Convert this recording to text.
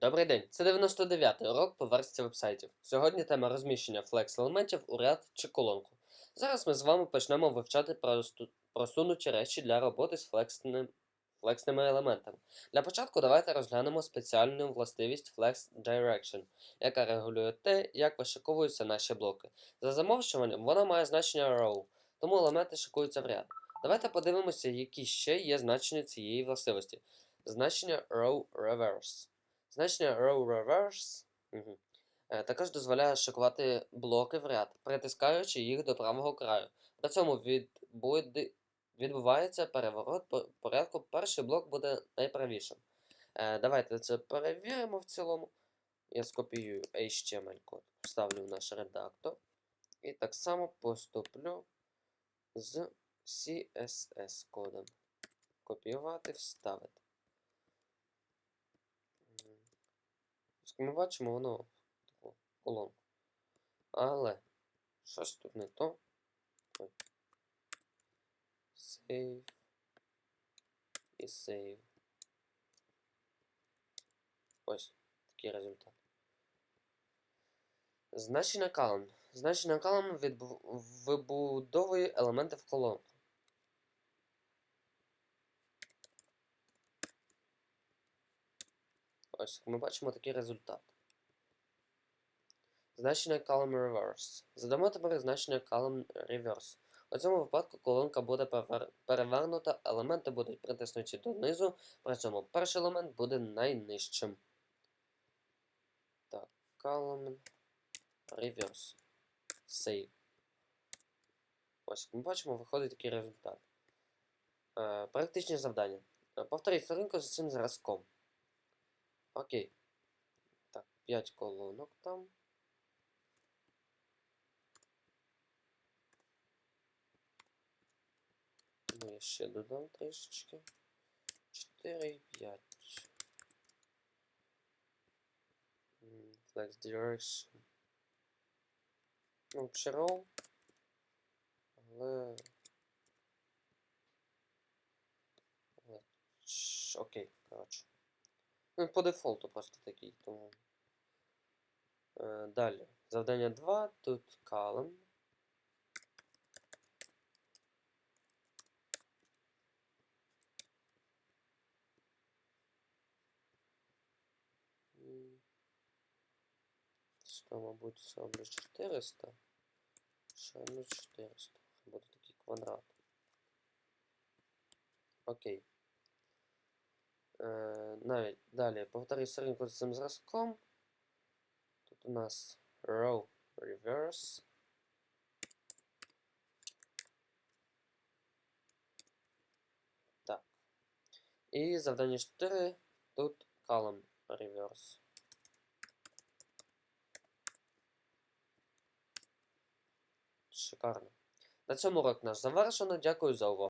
Добрий день, це 99-й урок по версії вебсайтів. Сьогодні тема розміщення флекс-елементів у ряд чи колонку. Зараз ми з вами почнемо вивчати просунуті речі для роботи з флексним, флексними елементами. Для початку давайте розглянемо спеціальну властивість Flex Direction, яка регулює те, як вишиковуються наші блоки. За замовчуванням вона має значення row, тому елементи шикуються в ряд. Давайте подивимося, які ще є значення цієї властивості. Значення row reverse. Значення row reverse е, також дозволяє шикувати блоки в ряд, притискаючи їх до правого краю. При цьому відбувається переворот по- порядку. Перший блок буде найправішим. Е, Давайте це перевіримо в цілому. Я скопіюю HTML код, вставлю в наш редактор. І так само поступлю з CSS кодом. Копіювати, вставити. М. Ось Ми бачимо воно таку колонку. Але щось тут не то. Ой. Save. І save. Ось такий результат. Значення column. Значення відбу- вибудовує елементи в колонку. Ось, ми бачимо такий результат. Значення column reverse. Задамо тепер значення column reverse. У цьому випадку колонка буде перевернута, елементи будуть притиснуті донизу, при цьому перший елемент буде найнижчим. Так, column reverse. Save. Ось, як ми бачимо, виходить такий результат. Е, практичні завдання. Е, Повторіть сторінку з цим зразком. Окей. Так, 5 колонок там. Ну, я ще додам трішечки. 4 і 5. М, Flex direction. Ну, row. Але. Окей, коротше. Ну, по дефолту просто такий, тому. Е, далі. Завдання 2. Тут column. Що, мабуть, зроблю 400. Ще ну 400. Буде такий квадрат. Окей. Е, навіть далі повтори сторінку з цим зразком. Тут у нас row reverse. Так. І завдання 4. Тут column reverse. Шикарно. На цьому урок наш завершено. Дякую за увагу.